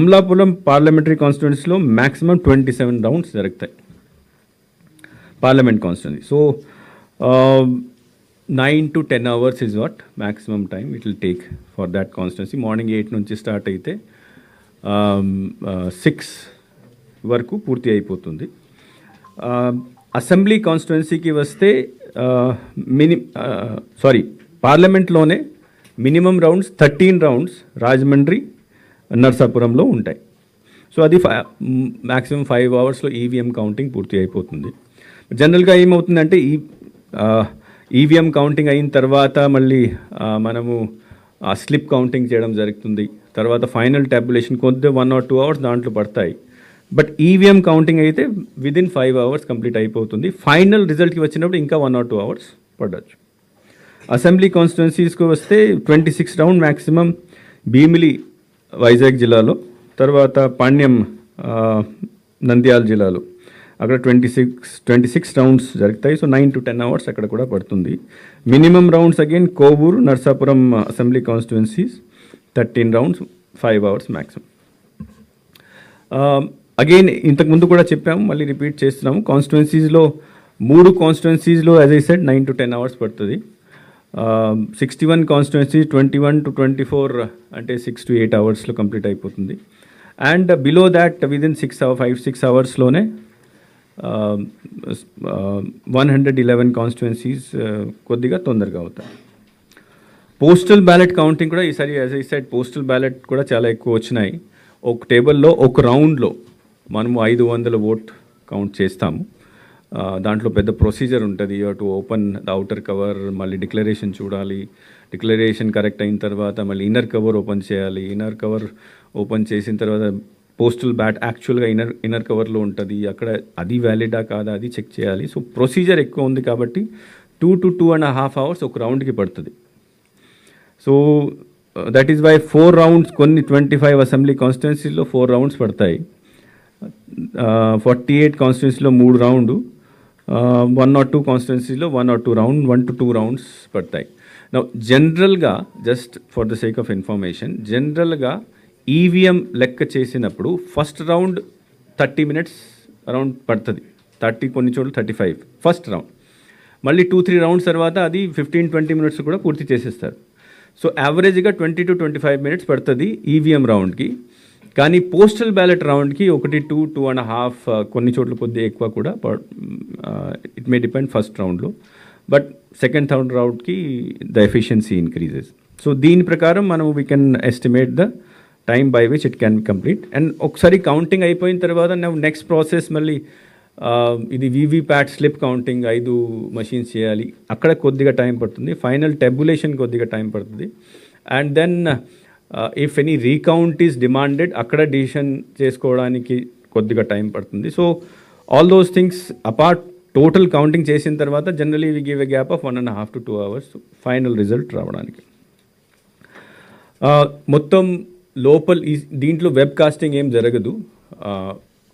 Amalapuram parliamentary కాన్స్టిట్యున్సీలో maximum twenty seven rounds జరుగుతాయి. Parliament constituency so nine to ten hours is what maximum time it will take for that constituency morning eight నుంచి start అయితే six వరకు పూర్తి అయిపోతుంది. Assembly కాన్స్టిట్యున్సీకి వస్తే mini sorry పార్లమెంట్లోనే minimum rounds thirteen rounds Rajahmundry నర్సాపురంలో ఉంటాయి. So అది ఫై మ్యాక్సిమం ఫైవ్ అవర్స్లో ఈవీఎం కౌంటింగ్ పూర్తి అయిపోతుంది. జనరల్గా ఏమవుతుందంటే ఈ ఈవీఎం కౌంటింగ్ అయిన తర్వాత మళ్ళీ మనము ఆ స్లిప్ కౌంటింగ్ చేయడం జరుగుతుంది. తర్వాత ఫైనల్ ట్యాబులేషన్ కొద్ది వన్ ఆర్ టూ అవర్స్ దాంట్లో పడతాయి. బట్ ఈవీఎం కౌంటింగ్ అయితే విదిన్ ఫైవ్ అవర్స్ కంప్లీట్ అయిపోతుంది. ఫైనల్ రిజల్ట్కి వచ్చినప్పుడు ఇంకా వన్ ఆర్ టూ అవర్స్ పడవచ్చు అసెంబ్లీ కాన్స్టిట్యున్సీస్కి వస్తే twenty six round maximum Bheemili Vizag జిల్లాలో తర్వాత పాణ్యం నంద్యాల జిల్లాలో. అక్కడ twenty six twenty six rounds జరుగుతాయి. So nine to ten hours అక్కడ కూడా పడుతుంది. Minimum rounds again Kovur Narsapuram assembly constituencies thirteen rounds five hours maximum again ఇంతకుముందు కూడా చెప్పాము మళ్ళీ రిపీట్ చేస్తున్నాము. కాన్స్టిట్యున్సీస్లో మూడు కాన్స్టిట్యున్సీస్లో as I said nine to ten hours పడుతుంది. Sixty one constituency twenty one to twenty four అంటే సిక్స్ టు ఎయిట్ అవర్స్లో కంప్లీట్ అయిపోతుంది and below that within six hour five six అవర్స్లోనే one hundred eleven constituencies కొద్దిగా తొందరగా అవుతాయి. Postal ballot counting కూడా ఈసారి as I said postal ballot కూడా చాలా ఎక్కువ వచ్చినాయి. ఒక టేబుల్లో ఒక రౌండ్లో మనము ఐదు వందల ఓట్ కౌంట్ చేస్తాము. దాంట్లో పెద్ద ప్రొసీజర్ ఉంటుంది. To open the outer cover మళ్ళీ డిక్లరేషన్ చూడాలి. డిక్లరేషన్ కరెక్ట్ అయిన తర్వాత మళ్ళీ ఇన్నర్ కవర్ ఓపెన్ చేయాలి. ఇన్నర్ కవర్ ఓపెన్ చేసిన తర్వాత పోస్టల్ బ్యాట్ యాక్చువల్గా ఇన్నర్ ఇన్నర్ కవర్లో ఉంటుంది. అక్కడ అది వ్యాలిడా కాదా అది చెక్ చేయాలి. సో ప్రొసీజర్ ఎక్కువ ఉంది కాబట్టి two to two and half hours ఒక రౌండ్కి పడుతుంది. So that is why four rounds కొన్ని ట్వంటీ ఫైవ్ అసెంబ్లీ కాన్స్టిట్యున్సీలో ఫోర్ రౌండ్స్ పడతాయి. ఫార్టీ ఎయిట్ కాన్స్టిట్యున్సీలో మూడు రౌండ్ వన్ ఆర్ టూ కాన్స్టిట్యున్సీలో one or two round one to two rounds పడతాయి. నా జనరల్గా just for the sake of information జనరల్గా ఈవీఎం లెక్క చేసినప్పుడు first round thirty minutes around పడుతుంది. థర్టీ కొన్ని చోట్ల థర్టీ ఫైవ్ ఫస్ట్ రౌండ్ మళ్ళీ టూ త్రీ రౌండ్స్ తర్వాత అది ఫిఫ్టీన్ ట్వంటీ మినిట్స్ కూడా పూర్తి చేసేస్తారు. సో యావరేజ్గా twenty to twenty five minutes పడుతుంది ఈవీఎం రౌండ్కి కానీ పోస్టల్ బ్యాలెట్ రౌండ్కి ఒకటి టూ టూ అండ్ హాఫ్ కొన్ని చోట్ల కొద్దిగా ఎక్కువ కూడా ఇట్ మే డిపెండ్ ఫస్ట్ రౌండ్లో. బట్ సెకండ్ థర్డ్ రౌండ్కి ద ఎఫిషియన్సీ ఇంక్రీజెస్. సో దీని ప్రకారం మనం we can estimate the time by which it can be complete and ఒకసారి కౌంటింగ్ అయిపోయిన తర్వాత నెక్స్ట్ ప్రాసెస్ మళ్ళీ ఇది వీవీప్యాట్ స్లిప్ కౌంటింగ్ ఐదు మషీన్స్ చేయాలి. అక్కడ కొద్దిగా టైం పడుతుంది. ఫైనల్ టెబులేషన్ కొద్దిగా టైం పడుతుంది. And then if any recount is demanded అక్కడ డిసిషన్ చేసుకోవడానికి కొద్దిగా టైం పడుతుంది. So all those things apart total counting చేసిన తర్వాత generally we give a gap of one and half to two hours final result రావడానికి. మొత్తం లోపల్ ఈ దీంట్లో వెబ్ కాస్టింగ్ ఏం జరగదు.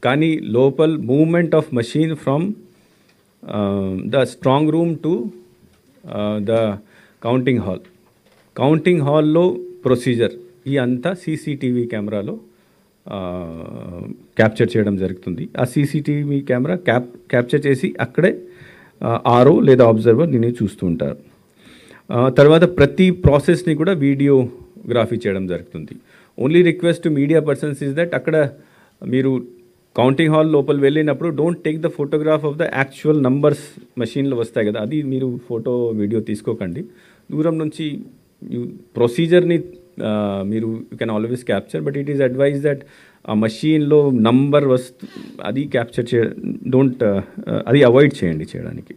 కానీ లోపల్ movement of machine from the strong room to the counting hall counting హాల్లో ప్రొసీజర్ ఈ అంతా సీసీటీవీ కెమెరాలో క్యాప్చర్ చేయడం జరుగుతుంది. ఆ సీసీటీవీ కెమెరా క్యాప్ క్యాప్చర్ చేసి అక్కడే ఆరో లేదా అబ్జర్వర్ నేనే చూస్తూ ఉంటారు. తర్వాత ప్రతి ప్రాసెస్ని కూడా వీడియోగ్రఫీ చేయడం జరుగుతుంది. Only request to media persons is that అక్కడ మీరు కౌంటింగ్ హాల్ లోపల వెళ్ళినప్పుడు don't take the photograph of the actual numbers మెషిన్లు వస్తాయి కదా అది మీరు ఫోటో వీడియో తీసుకోకండి. దూరం నుంచి ప్రొసీజర్ని మీరు you can always capture but it is advise that ఆ మషీన్లో నంబర్ వస్తు అది క్యాప్చర్ చే డోంట్ అది అవాయిడ్ చేయండి చేయడానికి.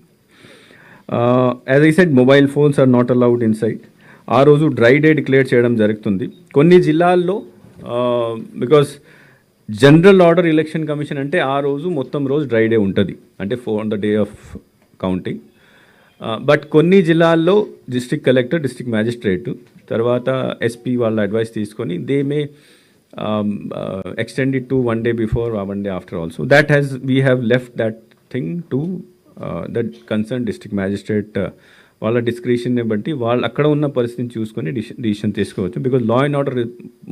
As I said mobile phones are not allowed inside ఆ రోజు డ్రై డే డిక్లేర్ చేయడం జరుగుతుంది. కొన్ని జిల్లాల్లో because general order election commission అంటే ఆ రోజు మొత్తం రోజు డ్రై డే ఉంటుంది. అంటే for on the day of counting but కొన్ని జిల్లాల్లో డిస్ట్రిక్ట్ కలెక్టర్ డిస్ట్రిక్ట్ మ్యాజిస్ట్రేట్ తర్వాత ఎస్పీ వాళ్ళ అడ్వైస్ తీసుకొని they may extended to one day before one day after also that has we have left that thing to that concern district magistrate వాళ్ళ డిస్క్రిప్షన్ని బట్టి వాళ్ళు అక్కడ ఉన్న పరిస్థితిని చూసుకొని డిసిషన్ తీసుకోవచ్చు. బికాజ్ లా అండ్ ఆర్డర్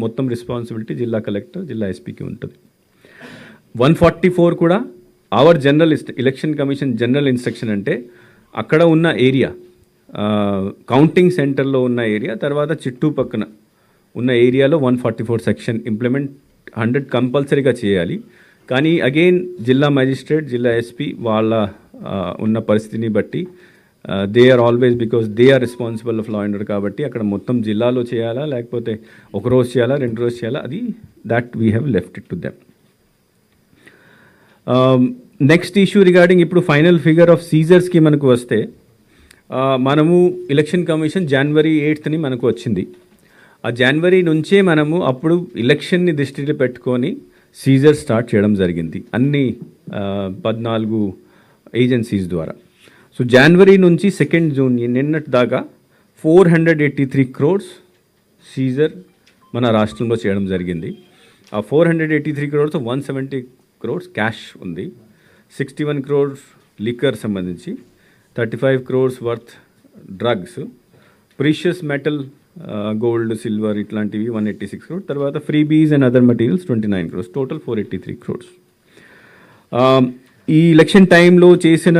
మొత్తం రెస్పాన్సిబిలిటీ జిల్లా కలెక్టర్ జిల్లా ఎస్పీకి ఉంటుంది. వన్ ఫార్టీ ఫోర్ కూడా hour general election commission general instruction అంటే అక్కడ ఉన్న ఏరియా కౌంటింగ్ సెంటర్లో ఉన్న ఏరియా తర్వాత చుట్టూ పక్కన ఉన్న ఏరియాలో one forty four section implement hundred కంపల్సరీగా చేయాలి. కానీ అగైన్ జిల్లా మ్యాజిస్ట్రేట్ జిల్లా ఎస్పీ వాళ్ళ ఉన్న పరిస్థితిని బట్టి they are always because they are responsible of law under కాబట్టి అక్కడ మొత్తం జిల్లాలో చేయాలా లేకపోతే ఒక రోజు చేయాలా రెండు రోజు చేయాలా అది that we have left it to them next issue regarding ఇప్పుడు ఫైనల్ ఫిగర్ ఆఫ్ సీజర్స్కి మనకు వస్తే మనము ఎలక్షన్ కమిషన్ జనవరి ఎయిత్ని మనకు వచ్చింది. ఆ జనవరి నుంచే మనము అప్పుడు ఎలక్షన్ని దృష్టిలో పెట్టుకొని సీజర్ స్టార్ట్ చేయడం జరిగింది. అన్ని పద్నాలుగు ఏజెన్సీస్ ద్వారా. సో జనవరి నుంచి సెకండ్ జూన్ నిన్నటి దాకా four hundred eighty three crores seizure మన రాష్ట్రంలో చేయడం జరిగింది. ఆ four hundred eighty three crores one seventy crores cash ఉంది. సిక్స్టీ వన్ క్రోర్స్ లిక్కర్ సంబంధించి thirty five crores worth drugs precious metal gold silver ఇట్లాంటివి వన్ ఎయిటీ సిక్స్ క్రోడ్ తర్వాత freebies and other materials twenty nine crores total four eighty three crores. ఈ election టైంలో చేసిన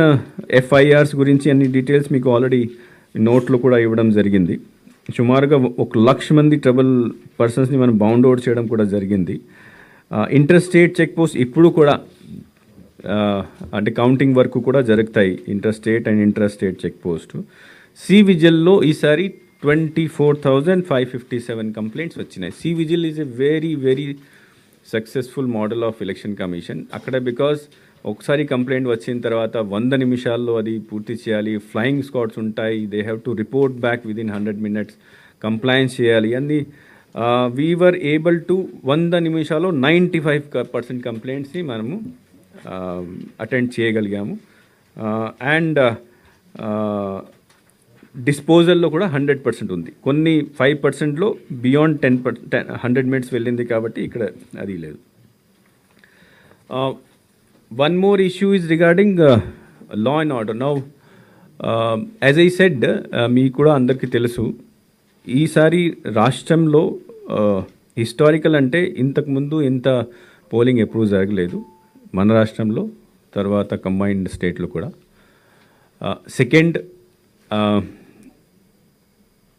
FIRs గురించి అన్ని details మీకు ఆల్రెడీ నోట్లో కూడా ఇవ్వడం జరిగింది. సుమారుగా ఒక లక్ష మంది ట్రబుల్ పర్సన్స్ని మనం బౌండ్ అవుట్ చేయడం కూడా జరిగింది. ఇంటర్ స్టేట్ చెక్ పోస్ట్ ఇప్పుడు కూడా అంటే కౌంటింగ్ వరకు కూడా జరుగుతాయి. Inter state and inter state check post C విజిల్లో ఈసారి twenty four thousand five fifty seven complaints వచ్చినాయి. C vigil is a very very successful model of election commission అక్కడ because ఒకసారి కంప్లైంట్ వచ్చిన తర్వాత వంద నిమిషాల్లో అది పూర్తి చేయాలి. ఫ్లయింగ్ స్క్వాడ్స్ ఉంటాయి. They have to report back within hundred minutes compliance చేయాలి. అన్ని వీవర్ ఏబుల్ టు వంద నిమిషాల్లో నైంటీ ఫైవ్ పర్సెంట్ కంప్లైంట్స్ని మనము Um, అటెండ్ చేయగలిగాము. Uh, అండ్ డిస్పోజల్లో uh, uh, కూడా హండ్రెడ్ పర్సెంట్ ఉంది. కొన్ని ఫైవ్ పర్సెంట్లో beyond ten per ten hundred minutes వెళ్ళింది కాబట్టి ఇక్కడ అది లేదు. One more issue is regarding law and order now as I said మీకు కూడా అందరికీ తెలుసు ఈసారి రాష్ట్రంలో హిస్టారికల్ అంటే ఇంతకుముందు ఇంత పోలింగ్ ఎప్పుడూ జరగలేదు. మన రాష్ట్రంలో తర్వాత కంబైన్డ్ స్టేట్లో కూడా. సెకండ్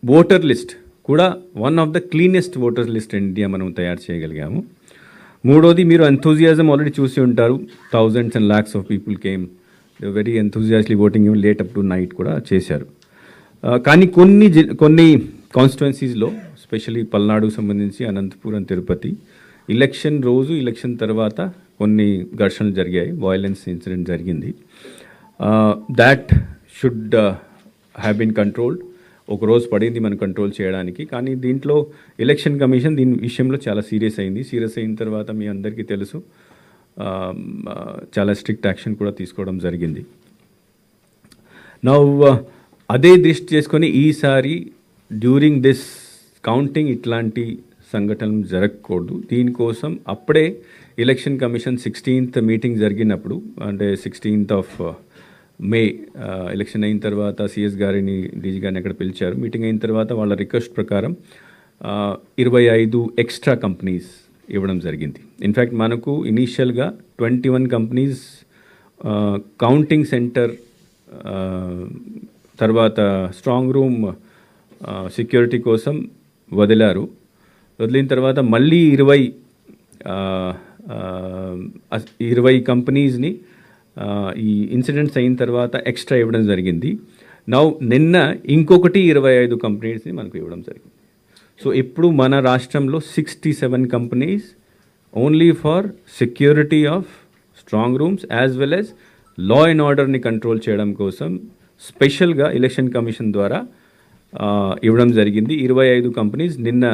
ఓటర్ లిస్ట్ కూడా one of the cleanest voter list India మనం తయారు చేయగలిగాము. మూడోది మీరు ఎంతూజియాజం ఆల్రెడీ చూసి ఉంటారు. Thousands and lakhs of people came very enthusiastically voting late up to night కూడా చేశారు. కానీ కొన్ని కొన్ని కాన్స్టిట్యున్సీస్లో స్పెషలీ పల్నాడుకు సంబంధించి అనంతపురం తిరుపతి ఎలక్షన్ రోజు ఎలక్షన్ తర్వాత కొన్ని ఘర్షణలు జరిగాయి వైలెన్స్ ఇన్సిడెంట్ జరిగింది. That should have been controlled ఒక రోజు పడింది మనం కంట్రోల్ చేయడానికి కానీ దీంట్లో ఎలక్షన్ కమిషన్ దీని విషయంలో చాలా సీరియస్ అయింది. సీరియస్ అయిన తర్వాత మీ అందరికీ తెలుసు చాలా స్ట్రిక్ట్ యాక్షన్ కూడా తీసుకోవడం జరిగింది. నా uh, అదే దృష్టి చేసుకొని ఈసారి డ్యూరింగ్ దిస్ కౌంటింగ్ ఇట్లాంటి సంఘటనలు జరగకూడదు. దీనికోసం అప్పుడే ఎలక్షన్ కమిషన్ సిక్స్టీన్త్ మీటింగ్ జరిగినప్పుడు అంటే సిక్స్టీన్త్ ఆఫ్ మే ఎలక్షన్ అయిన తర్వాత సిఎస్ గారిని డీజీ గారిని అక్కడ పిలిచారు. మీటింగ్ అయిన తర్వాత వాళ్ళ రిక్వెస్ట్ ప్రకారం uh, ఇరవై ఐదు ఎక్స్ట్రా కంపెనీస్ ఇవ్వడం జరిగింది. ఇన్ఫ్యాక్ట్ మనకు ఇనీషియల్గా twenty one companies counting centre తర్వాత స్ట్రాంగ్ రూమ్ సెక్యూరిటీ కోసం వదిలారు. వదిలిన తర్వాత మళ్ళీ ఇరవై ఇరవై కంపెనీస్ని ఈ ఇన్సిడెంట్స్ అయిన తర్వాత ఎక్స్ట్రా ఇవ్వడం జరిగింది. నౌ నిన్న ఇంకొకటి ఇరవై ఐదు కంపెనీస్ని మనకు ఇవ్వడం జరిగింది. సో ఇప్పుడు మన రాష్ట్రంలో sixty seven companies only for security of strong rooms as well as law and ఆర్డర్ని కంట్రోల్ చేయడం కోసం స్పెషల్గా ఎలక్షన్ కమిషన్ ద్వారా ఇవ్వడం జరిగింది. ఇరవై ఐదు కంపెనీస్ నిన్న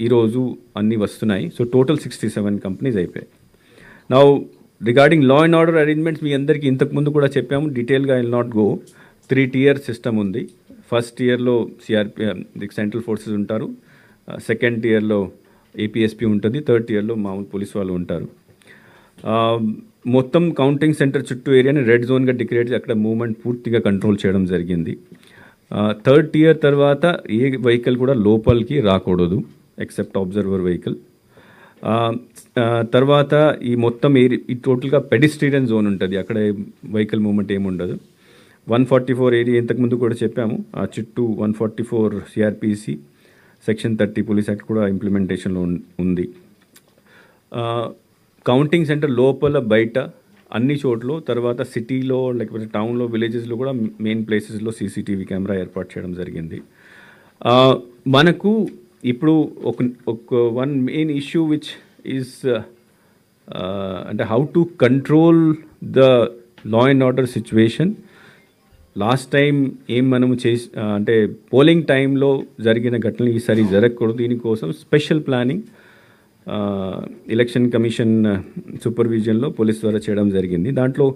ఈరోజు అన్నీ వస్తున్నాయి. So total sixty seven companies అయిపోయాయి. Now regarding law and order arrangements మీ అందరికీ ఇంతకుముందు కూడా చెప్పాము. డీటెయిల్గా I not go three tier system ఉంది. ఫస్ట్ ఇయర్లో సిఆర్పి సెంట్రల్ ఫోర్సెస్ ఉంటారు. సెకండ్ ఇయర్లో ఏపీఎస్పి ఉంటుంది. థర్డ్ ఇయర్లో మామూలు పోలీస్ వాళ్ళు ఉంటారు. మొత్తం కౌంటింగ్ సెంటర్ చుట్టూ ఏరియాని రెడ్ జోన్గా డిక్లేర్ చేసి అక్కడ మూవ్మెంట్ పూర్తిగా కంట్రోల్ చేయడం జరిగింది. థర్డ్ ఇయర్ తర్వాత ఏ వెహికల్ కూడా లోపలికి రాకూడదు ఎక్సెప్ట్ అబ్జర్వర్ వెహికల్ తర్వాత ఈ మొత్తం ఏరియా ఈ టోటల్గా పెడిస్ట్రియన్ జోన్ ఉంటుంది. అక్కడ వెహికల్ మూమెంట్ ఏముండదు వన్ ఫార్టీ ఫోర్ ఏరియా ఇంతకుముందు కూడా చెప్పాము. ఆ చుట్టూ one forty four CrPC section thirty police act కూడా ఇంప్లిమెంటేషన్లో ఉంది. కౌంటింగ్ సెంటర్ లోపల బయట అన్ని చోట్ల తర్వాత సిటీలో లేకపోతే టౌన్లో విలేజెస్లో కూడా మెయిన్ ప్లేసెస్లో సీసీటీవీ కెమెరా ఏర్పాటు చేయడం జరిగింది. మనకు ఇప్పుడు ఒక ఒక one main issue which is అంటే how to control the law and order situation last time ఏం మనము చేసి అంటే పోలింగ్ టైంలో జరిగిన ఘటనలు ఈసారి జరగకూడదు. దీనికోసం స్పెషల్ ప్లానింగ్ ఎలక్షన్ కమిషన్ సూపర్విజన్లో పోలీస్ ద్వారా చేయడం జరిగింది. దాంట్లో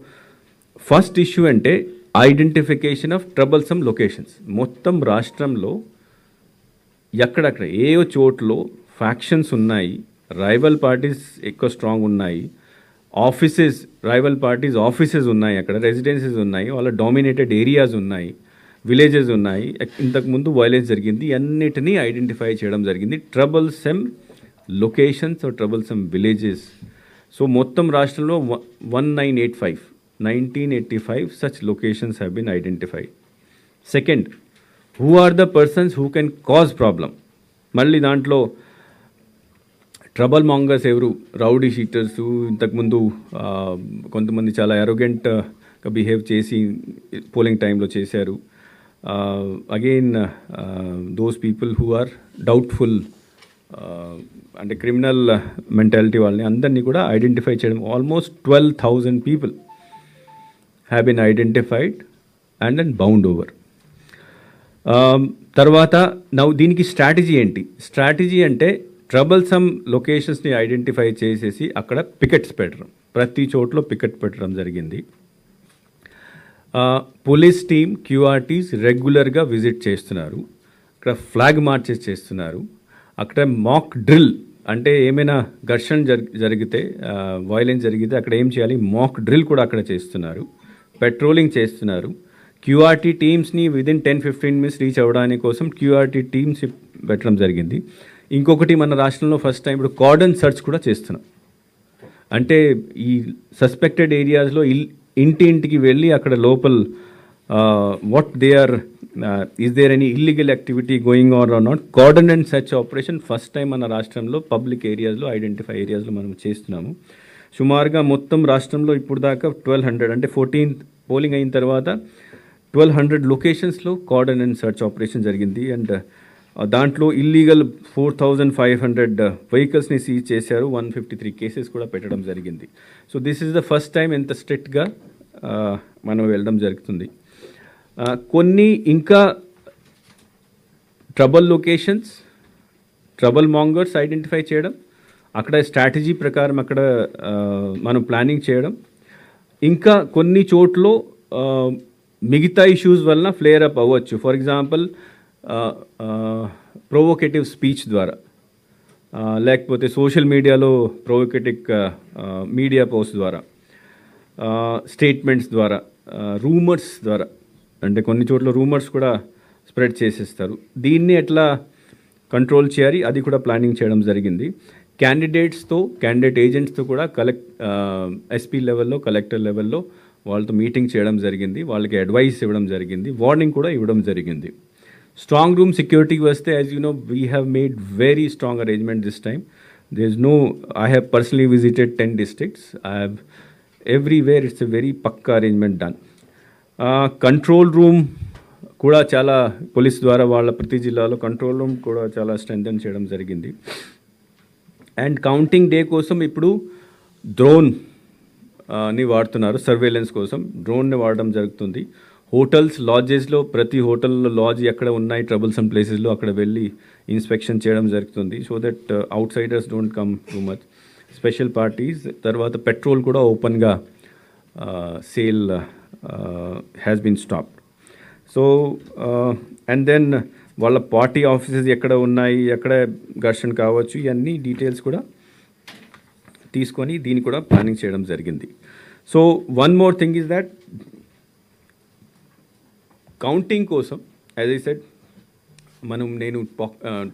ఫస్ట్ ఇష్యూ అంటే ఐడెంటిఫికేషన్ ఆఫ్ ట్రబల్సమ్ లొకేషన్స్ మొత్తం రాష్ట్రంలో ఎక్కడక్కడ ఏ చోట్లో ఫ్యాక్షన్స్ ఉన్నాయి రైవల్ పార్టీస్ ఎక్కువ స్ట్రాంగ్ ఉన్నాయి ఆఫీసెస్ రైవల్ పార్టీస్ ఆఫీసెస్ ఉన్నాయి అక్కడ రెసిడెన్సీస్ ఉన్నాయి వాళ్ళ డామినేటెడ్ ఏరియాస్ ఉన్నాయి విలేజెస్ ఉన్నాయి. ఇంతకుముందు వైలెన్స్ జరిగింది అన్నిటినీ ఐడెంటిఫై చేయడం జరిగింది. Troublesome locations trouble troublesome villages so మొత్తం రాష్ట్రంలో one nine eight five nineteen eighty five such locations have been identify second who are the persons who can cause problem మళ్ళీ దాంట్లో ట్రబల్ మాంగర్స్ ఎవరు? Rowdy sheeters ఇంతకుముందు కొంతమంది చాలా ఎరోగెంట్గా behave చేసి పోలింగ్ టైంలో చేశారు. Again those people who are doubtful అంటే క్రిమినల్ మెంటాలిటీ వాళ్ళని అందరినీ కూడా ఐడెంటిఫై చేయడం. Almost twelve thousand people have been identified and and bound over. తర్వాత నవ్వు దీనికి స్ట్రాటజీ ఏంటి? స్ట్రాటజీ అంటే ట్రబుల్ సమ్ లొకేషన్స్ని ఐడెంటిఫై చేసేసి అక్కడ పికెట్స్ పెట్టడం. ప్రతి చోట్లో పికెట్ పెట్టడం జరిగింది. పోలీస్ టీమ్ క్యూఆర్టీస్ రెగ్యులర్గా విజిట్ చేస్తున్నారు. అక్కడ ఫ్లాగ్ మార్చెస్ చేస్తున్నారు. అక్కడ మాక్ డ్రిల్ అంటే ఏమైనా ఘర్షణ జరిగితే వైలెన్స్ జరిగితే అక్కడ ఏం చేయాలి? మాక్ డ్రిల్ కూడా అక్కడ చేస్తున్నారు. పెట్రోలింగ్ చేస్తున్నారు. QRT టీమ్స్ని within ten fifteen minutes reach అవ్వడానికి కోసం క్యూఆర్టీ టీమ్స్ పెట్టడం జరిగింది. ఇంకొకటి మన రాష్ట్రంలో ఫస్ట్ టైం ఇప్పుడు కార్డన్ సర్చ్ కూడా చేస్తున్నాం. అంటే ఈ సస్పెక్టెడ్ ఏరియాస్లో ఇల్ ఇంటి ఇంటికి వెళ్ళి అక్కడ లోపల what they are is there any illegal activity going on or not, coordinate such operation first time మన రాష్ట్రంలో పబ్లిక్ ఏరియాస్లో ఐడెంటిఫై ఏరియాస్లో మనం చేస్తున్నాము. సుమారుగా మొత్తం రాష్ట్రంలో ఇప్పుడు దాకా ట్వెల్వ్ హండ్రెడ్ అంటే ఫోర్టీన్త్ పోలింగ్ అయిన తర్వాత ట్వెల్వ్ హండ్రెడ్ లొకేషన్స్లో కోఆర్డినేట్ సర్చ్ ఆపరేషన్ జరిగింది. అండ్ uh, దాంట్లో illegal four thousand five hundred వెహికల్స్ని సీజ్ చేశారు. వన్ ఫిఫ్టీ త్రీ కేసెస్ కూడా పెట్టడం జరిగింది. So this is the first time ఎంత స్ట్రిక్ట్గా uh, మనం వెళ్ళడం జరుగుతుంది. కొన్ని ఇంకా trouble locations trouble mongers identify చేయడం అక్కడ స్ట్రాటజీ ప్రకారం అక్కడ మనం ప్లానింగ్ చేయడం. ఇంకా కొన్ని చోట్ల మిగతా ఇష్యూస్ వలన ఫ్లేర్ అప్ అవ్వచ్చు. ఫర్ ఎగ్జాంపుల్ ప్రొవోకేటివ్ స్పీచ్ ద్వారా. లేకపోతే సోషల్ మీడియాలో ప్రొవోకేటివ్ మీడియా పోస్ట్ ద్వారా. స్టేట్మెంట్స్ ద్వారా. రూమర్స్ ద్వారా. అంటే కొన్ని చోట్ల రూమర్స్ కూడా స్ప్రెడ్ చేసేస్తారు. దీన్ని ఎట్లా కంట్రోల్ చేయాలి? అది కూడా ప్లానింగ్ చేయడం జరిగింది. క్యాండిడేట్స్తో క్యాండిడేట్ ఏజెంట్స్తో కూడా కలెక్ట్ ఎస్పీ లెవెల్లో కలెక్టర్ లెవెల్లో వాళ్ళతో మీటింగ్ చేయడం జరిగింది. వాళ్ళకి అడ్వైస్ ఇవ్వడం జరిగింది. వార్నింగ్ కూడా ఇవ్వడం జరిగింది. స్ట్రాంగ్ రూమ్ సెక్యూరిటీకి వస్తే as you know we have made very strong arrangement this time there is no I have personally visited ten districts I have everywhere it's a very pucca arrangement done control room కూడా చాలా police ద్వారా వాళ్ళ ప్రతి జిల్లాలో control room కూడా చాలా strengthen చేయడం జరిగింది. అండ్ కౌంటింగ్ డే కోసం ఇప్పుడు డ్రోన్ని వాడుతున్నారు సర్వేలెన్స్ కోసం. డ్రోన్ని వాడడం జరుగుతుంది. హోటల్స్ లాడ్జెస్లో ప్రతి హోటల్లో లాడ్జ్ ఎక్కడ ఉన్నాయి ట్రబుల్సమ్ ప్లేసెస్లో అక్కడ వెళ్ళి ఇన్స్పెక్షన్ చేయడం జరుగుతుంది. So that outsiders don't come too much special parties తర్వాత పెట్రోల్ కూడా ఓపెన్గా sale has been stopped so and then వాళ్ళ పార్టీ ఆఫీసెస్ ఎక్కడ ఉన్నాయి ఎక్కడ ఘర్షణ కావచ్చు ఇవన్నీ డీటెయిల్స్ కూడా తీసుకొని దీన్ని కూడా ప్లానింగ్ చేయడం జరిగింది. So one more thing is that counting కోసం యాజ్ ఐ సెడ్ మనం నేను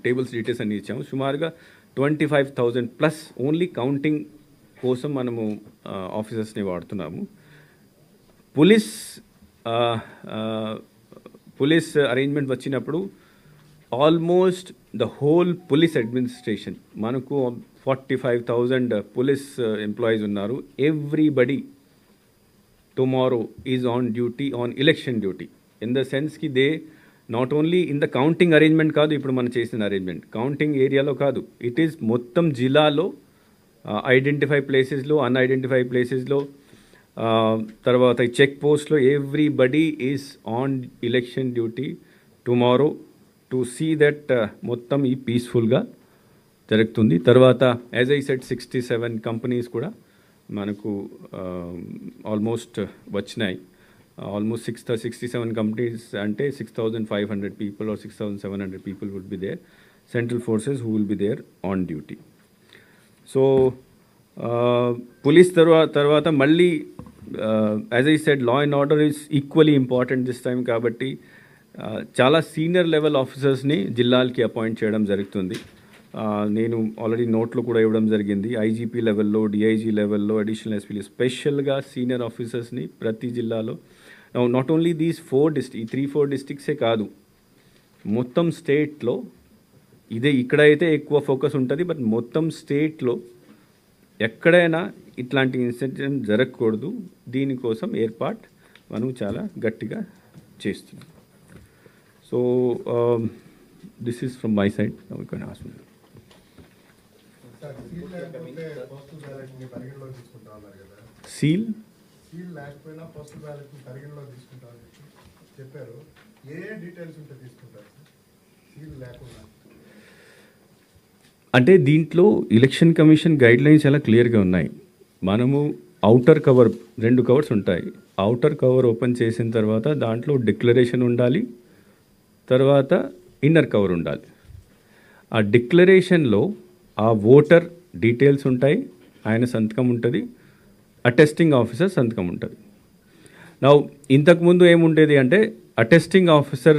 టేబుల్స్ డీటెయిల్స్ uh, అన్ని ఇచ్చాము. సుమారుగా twenty five thousand plus only counting కోసం మనము uh, ఆఫీసర్స్ని వాడుతున్నాము. పోలీస్ పోలీస్ అరేంజ్మెంట్ వచ్చినప్పుడు almost the whole police administration మనకు forty five thousand police employees ఉన్నారు. Everybody tomorrow is on duty on election duty. In the సెన్స్కి they not only in the counting arrangement కాదు ఇప్పుడు మనం చేసిన arrangement. Counting ఏరియాలో కాదు it is మొత్తం జిల్లాలో ఐడెంటిఫై ప్లేసెస్లో అన్ఐడెంటిఫై ప్లేసెస్లో తర్వాత ఈ చెక్ పోస్ట్లో everybody is on election duty tomorrow to see that మొత్తం ఈ పీస్ఫుల్గా జరుగుతుంది. తర్వాత as I said sixty seven companies కూడా మనకు ఆల్మోస్ట్ వచ్చినాయి. Almost six sixty seven companies అంటే six thousand five hundred people or six thousand seven hundred people would be there. Central forces who will be there on duty so police తర్వాత తర్వాత మళ్ళీ as I said law and order is equally important this time కాబట్టి uh, చాలా senior level ఆఫీసర్స్ని జిల్లాలకి appoint చేయడం జరుగుతుంది. Uh, నేను ఆల్రెడీ నోట్లో కూడా ఇవ్వడం జరిగింది. ఐజీపీ లెవెల్లో డిఐజీ లెవెల్లో అడిషనల్ ఎస్పీలు స్పెషల్గా సీనియర్ ఆఫీసర్స్ని ప్రతి జిల్లాలో. Not only these four district ఈ త్రీ ఫోర్ డిస్ట్రిక్ట్సే కాదు మొత్తం స్టేట్లో ఇదే ఇక్కడైతే ఎక్కువ ఫోకస్ ఉంటుంది బట్ మొత్తం స్టేట్లో ఎక్కడైనా ఇట్లాంటి ఇన్సిడెంట్ జరగకూడదు. దీనికోసం ఏర్పాటు మనం చాలా గట్టిగా చేస్తున్నాం. So this is from my side hospital seal seal లేకపోయినా బ్యాలెట్ చెప్పారు. ఏ డీటెయిల్స్ ఉంటే తీసుకుంటారు? సీల్ లేకుండా. అంటే దీంట్లో ఎలక్షన్ కమిషన్ గైడ్ లైన్స్ చాలా క్లియర్గా ఉన్నాయి. మనము అవుటర్ కవర్ రెండు కవర్స్ ఉంటాయి. అవుటర్ కవర్ ఓపెన్ చేసిన తర్వాత దాంట్లో డిక్లరేషన్ ఉండాలి. తర్వాత ఇన్నర్ కవర్ ఉండాలి. ఆ డిక్లరేషన్లో ఆ ఓటర్ డీటెయిల్స్ ఉంటాయి. ఆయన సంతకం ఉంటుంది. అటెస్టింగ్ ఆఫీసర్ సంతకం ఉంటుంది. నా ఇంతకుముందు ఏముండేది అంటే అటెస్టింగ్ ఆఫీసర్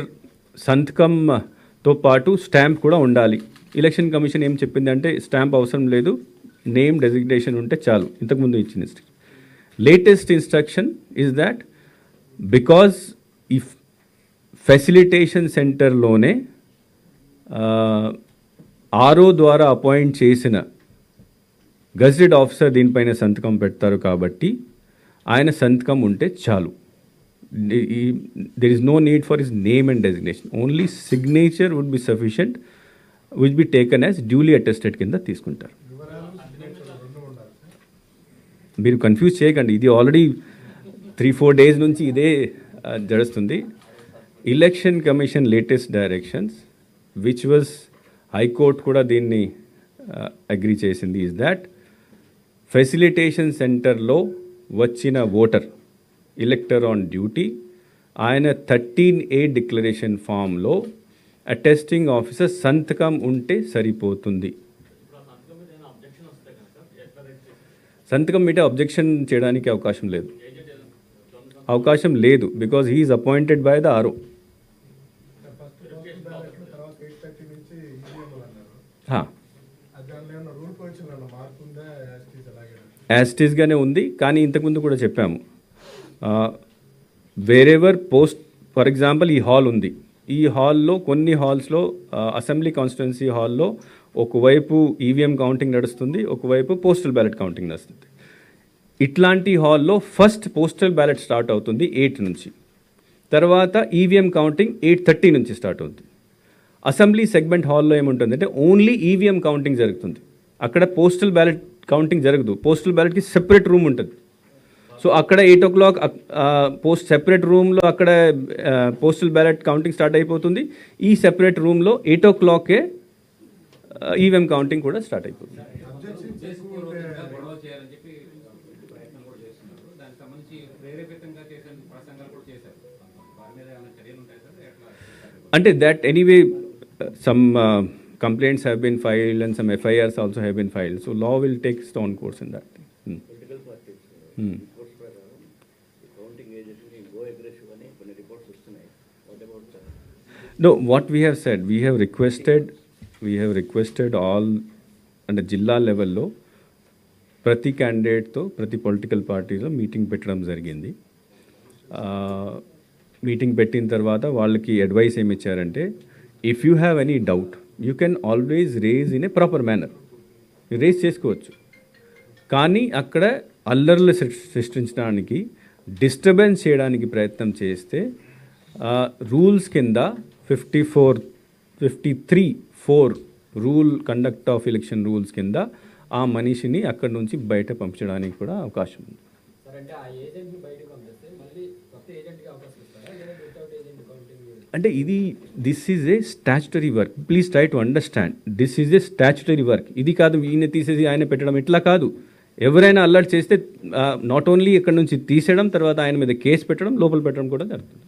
సంతకంతో పాటు స్టాంప్ కూడా ఉండాలి. ఎలక్షన్ కమిషన్ ఏం చెప్పిందంటే స్టాంప్ అవసరం లేదు నేమ్ డెసిగ్నేషన్ ఉంటే చాలు. ఇంతకుముందు ఇచ్చిన latest instruction is that because ఈ ఫెసిలిటేషన్ సెంటర్లోనే ఆరో ద్వారా అపాయింట్ చేసిన గజెడ్ ఆఫీసర్ దీనిపైన సంతకం పెడతారు కాబట్టి ఆయన సంతకం ఉంటే చాలు. There is no need for his name and designation only signature would be sufficient which be taken as duly attested కింద తీసుకుంటారు. మీరు కన్ఫ్యూజ్ చేయకండి. ఇది ఆల్రెడీ త్రీ ఫోర్ డేస్ నుంచి ఇదే జరుస్తుంది election commission latest directions which was high court కూడా దీన్ని agree చేసింది ఇస్ దాట్ ఫెసిలిటేషన్ సెంటర్లో వచ్చిన ఓటర్ ఎలక్టర్ ఆన్ డ్యూటీ ఆయన థర్టీన్ ఏ డిక్లరేషన్ ఫామ్లో అటెస్టింగ్ ఆఫీసర్ సంతకం ఉంటే సరిపోతుంది సంతకం మీద అబ్జెక్షన్ చేయడానికి అవకాశం లేదు అవకాశం లేదు because he is appointed by the ARO యాస్టీస్గానే ఉంది కానీ ఇంతకుముందు కూడా చెప్పాము వేరెవర్ పోస్ట్ ఫర్ ఎగ్జాంపుల్ ఈ హాల్ ఉంది ఈ హాల్లో కొన్ని హాల్స్లో అసెంబ్లీ కాన్స్టిట్యున్సీ హాల్లో ఒకవైపు ఈవీఎం కౌంటింగ్ నడుస్తుంది ఒకవైపు పోస్టల్ బ్యాలెట్ కౌంటింగ్ నడుస్తుంది. ఇట్లాంటి హాల్లో ఫస్ట్ పోస్టల్ బ్యాలెట్ స్టార్ట్ అవుతుంది ఎయిట్ నుంచి. తర్వాత ఈవీఎం కౌంటింగ్ ఎయిట్ థర్టీ నుంచి స్టార్ట్ అవుతుంది. అసెంబ్లీ సెగ్మెంట్ హాల్లో ఏముంటుంది అంటే ఓన్లీ ఈవీఎం కౌంటింగ్ జరుగుతుంది. అక్కడ పోస్టల్ బ్యాలెట్ కౌంటింగ్ జరగదు. పోస్టల్ బ్యాలెట్కి సెపరేట్ రూమ్ ఉంటుంది. సో అక్కడ eight o'clock post separate రూమ్లో అక్కడ పోస్టల్ బ్యాలెట్ కౌంటింగ్ స్టార్ట్ అయిపోతుంది. ఈ సెపరేట్ రూమ్లో ఎయిట్ ఓ క్లాకే ఈవీఎం కౌంటింగ్ కూడా స్టార్ట్ అయిపోతుంది. అంటే that anyway some complaints have been filed and some FIRs also have been filed so law will take stone course in that Hmm. hmm that anyway some complaints have been filed and some FIRs also have been filed. So law will take its own course in that. Hmm. Political parties Hmm. Reports ప్రకారం ఈ counting agency go aggressive అని కొన్ని reports వస్తున్నాయి what about sir No, what we have said, we have requested, we have requested all అంటే జిల్లా లెవెల్లో ప్రతి క్యాండిడేట్తో ప్రతి పొలిటికల్ పార్టీలో మీటింగ్ పెట్టడం జరిగింది. మీటింగ్ పెట్టిన తర్వాత వాళ్ళకి అడ్వైస్ ఏమి ఇచ్చారంటే if you have any doubt you can always raise in a proper manner raise చేసుకోవచ్చు. కానీ అక్కడ అల్లర్లు సృష్టించడానికి డిస్టర్బెన్స్ చేయడానికి ప్రయత్నం చేస్తే రూల్స్ కింద fifty four fifty three four rule conduct of election rules కింద ఆ మనిషిని అక్కడి నుంచి బయట పంపించడానికి కూడా అవకాశం ఉంది. సార్ అంటే ఆ ఏజెంట్ని బయటకు పంపిస్తే మళ్ళీ కొత్త ఏజెంట్కి అవకాశం ఇస్తారా? లేదా వితౌట్ ఏజెంట్ కౌంటింగ్ అంటే ఇది this is a statutory work please try to understand this is a statutory work ఇది కాదు ఈయన తీసేసి ఆయన పెట్టడం ఇట్లా కాదు. ఎవరైనా అల్లర్ట్ చేస్తే నాట్ ఓన్లీ ఇక్కడ నుంచి తీసేయడం తర్వాత ఆయన మీద కేసు పెట్టడం లోపల పెట్టడం కూడా జరుగుతుంది.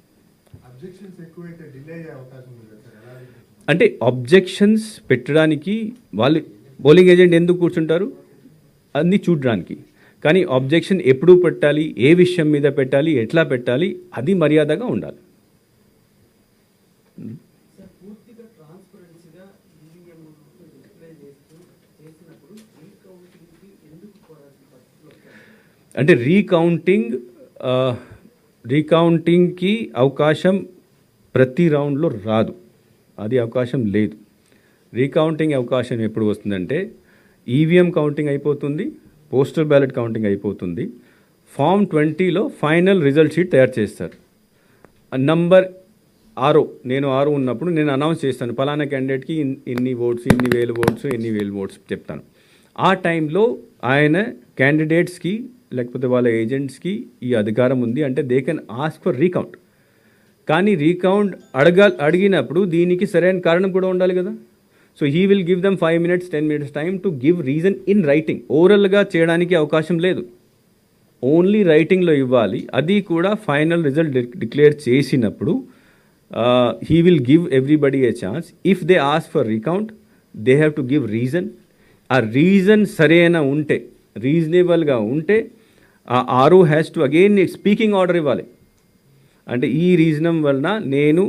అంటే అబ్జెక్షన్స్ పెట్టడానికి వాళ్ళు బౌలింగ్ ఏజెంట్ ఎందుకు కూర్చుంటారు? అన్ని చూడడానికి. కానీ అబ్జెక్షన్ ఎప్పుడు పెట్టాలి? ఏ విషయం మీద పెట్టాలి? ఎట్లా పెట్టాలి? అది మర్యాదగా ఉండాలి. అంటే రీకౌంటింగ్ రీకౌంటింగ్కి uh, అవకాశం ప్రతి రౌండ్లో రాదు. అది అవకాశం లేదు. రీకౌంటింగ్ అవకాశం ఎప్పుడు వస్తుందంటే ఈవీఎం కౌంటింగ్ అయిపోతుంది పోస్టల్ బ్యాలెట్ కౌంటింగ్ అయిపోతుంది. ఫామ్ ట్వంటీలో ఫైనల్ రిజల్ట్ షీట్ తయారు చేస్తారు. నంబర్ ఆరో నేను ఆరు ఉన్నప్పుడు నేను అనౌన్స్ చేస్తాను ఫలానా క్యాండిడేట్కి ఇన్- ఇన్ని ఓట్స్ ఇన్ని వేలు ఓట్స్ ఎన్ని వేలు ఓట్స్ చెప్తాను. ఆ టైంలో ఆయన క్యాండిడేట్స్కి లేకపోతే వాళ్ళ ఏజెంట్స్కి ఈ అధికారం ఉంది అంటే they can ask for recount కానీ రీకౌంట్ అడగ అడిగినప్పుడు దీనికి సరైన కారణం కూడా ఉండాలి కదా. So he will give them five minutes ten minutes time to give reason in writing ఓవరల్గా చేయడానికి అవకాశం లేదు. ఓన్లీ రైటింగ్లో ఇవ్వాలి. అది కూడా ఫైనల్ రిజల్ట్ డిక్లేర్ చేసినప్పుడు he will give everybody a chance if they ask for recount they have to give reason ఆ reason సరైన ఉంటే రీజనబుల్గా ఉంటే ఆ RO has to again speaking order ఇవ్వాలి. అంటే ఈ రీజనం వలన నేను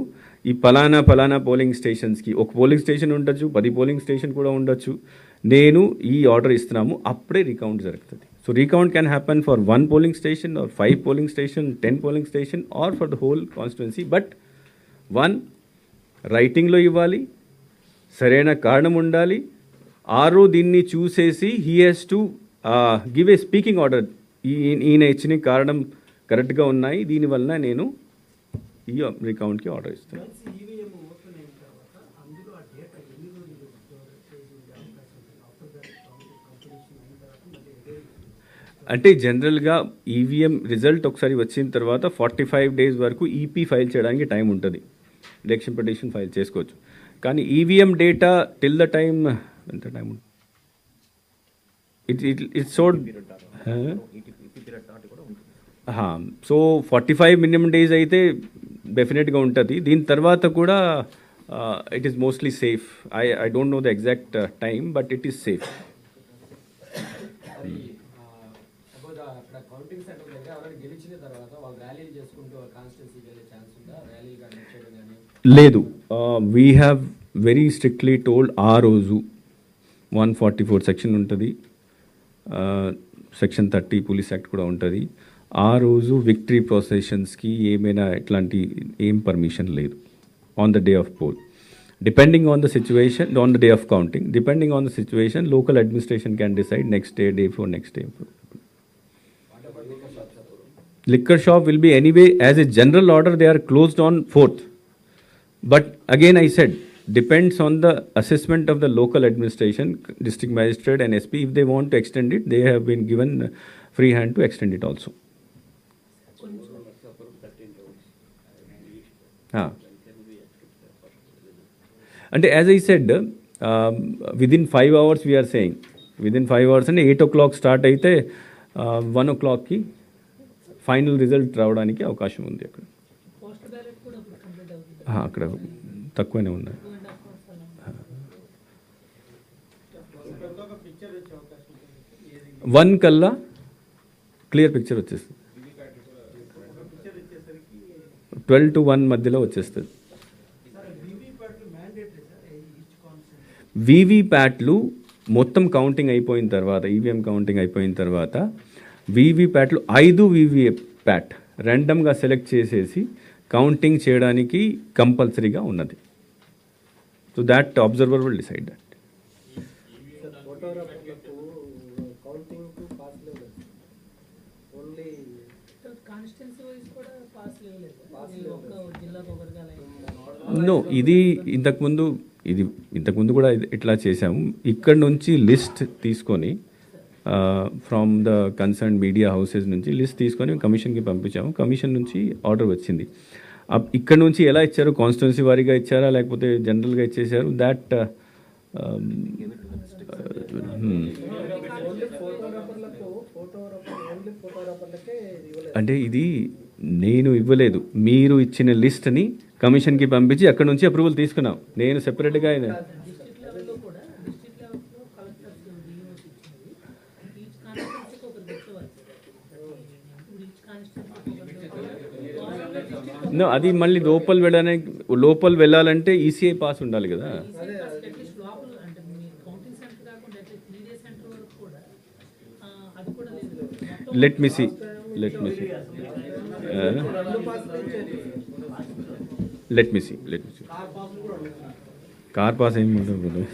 ఈ పలానా పలానా పోలింగ్ స్టేషన్స్కి ఒక పోలింగ్ స్టేషన్ ఉండొచ్చు పది పోలింగ్ స్టేషన్ కూడా ఉండొచ్చు. నేను ఈ ఆర్డర్ ఇస్తున్నాము అప్పుడే రీకౌంట్ జరుగుతుంది. So recount can happen for one polling station or five polling station ten polling station or for the whole constituency but one రైటింగ్లో ఇవ్వాలి సరైన కారణం ఉండాలి. ఆరు దీన్ని చూసేసి he has to give a speaking order ఈయన ఇచ్చిన కారణం కరెక్ట్గా ఉన్నాయి. దీనివల్ల నేను ఈ రికౌంట్కి ఆర్డర్ ఇస్తాను వన్స్ ఈవీఎం ఓపెన్ అయిన తర్వాత అందులో ఆ డేటా ఎన్ని రోజులు స్టోర్ చేసి ఉండే అవకాశం ఉంటుంది? ఆఫ్టర్ దట్ కంప్లీషన్ అయిన తర్వాత మళ్ళీ అదే అంటే జనరల్గా ఈవీఎం రిజల్ట్ ఒకసారి వచ్చిన తర్వాత ఫార్టీ ఫైవ్ డేస్ వరకు ఈపీ ఫైల్ చేయడానికి టైం ఉంటుంది. ఎలక్షన్ పిటిషన్ ఫైల్ చేసుకోవచ్చు. కానీ EVM data till the time ఎంత time it it it's so so forty five minimum days అయితే డెఫినెట్గా ఉంటుంది. దీని తర్వాత కూడా it is mostly safe I I don't know the exact time but it is safe లేదు. We have very strictly told ఆ రోజు వన్ ఫార్టీ ఫోర్ సెక్షన్ ఉంటుంది సెక్షన్ థర్టీ పోలీస్ యాక్ట్ కూడా ఉంటుంది. ఆ రోజు విక్టరీ ప్రొసెషన్స్కి ఏమైనా ఇట్లాంటి ఏం పర్మిషన్ లేదు on the day of poll depending on the situation on the day of counting depending on the situation local administration can decide next day day four next day liquor shop will be anyway as a general order they are closed on 4th but again i said depends on the assessment of the local administration district magistrate and sp if they want to extend it they have been given uh, free hand to extend it also అంటే as I said within five hours we are saying within five hours అంటే eight o'clock start అయితే one ఓ క్లాక్కి final result రావడానికి అవకాశం ఉంది అక్కడ. Post ballot కూడా ఇప్పుడు కంప్లీట్ అవుతుంది. ఆ, అక్కడ తక్కువనే ఉన్నాయి టూ అండ్ హాఫ్ అవర్స్ అలా ఒక పిక్చర్ వచ్చే అవకాశం ఉంటుంది. ఏది? వన్ కల్లా క్లియర్ పిక్చర్ వచ్చేస్తుంది. ట్వెల్వ్ టు వన్ మధ్యలో వచ్చేస్తుంది. సార్ వీవీప్యాట్లు మొత్తం కౌంటింగ్ అయిపోయిన తర్వాత ఈవీఎం కౌంటింగ్ అయిపోయిన తర్వాత వీవీప్యాట్లు ఐదు వీవీప్యాట్ ర్యాండమ్గా సెలెక్ట్ చేసేసి కౌంటింగ్ చేయడానికి కంపల్సరీగా ఉన్నది. So that observer will decide that no ఇది ఇంతకుముందు ఇది ఇంతకుముందు కూడా ఇట్లా చేసాము ఇక్కడ నుంచి లిస్ట్ తీసుకొని from the concern media houses నుంచి లిస్ట్ తీసుకొని కమిషన్కి పంపించాము. కమిషన్ నుంచి ఆర్డర్ వచ్చింది. ఇక్కడ నుంచి ఎలా ఇచ్చారు? కాన్స్టిట్యున్సీ వారీగా ఇచ్చారా? లేకపోతే జనరల్గా ఇచ్చేసారు దాట్ అంటే ఇది నేను ఇవ్వలేదు. మీరు ఇచ్చిన లిస్ట్ని కమిషన్కి పంపించి అక్కడ నుంచి అప్రూవల్ తీసుకున్నాం. నేను సెపరేట్గా No, అది మళ్ళీ లోపల వెళ్ళడానికి లోపల వెళ్ళాలంటే ఈసీఐ పాస్ ఉండాలి కదా. Let me see let me see let me see let me see car pass ఏమి ఉండదు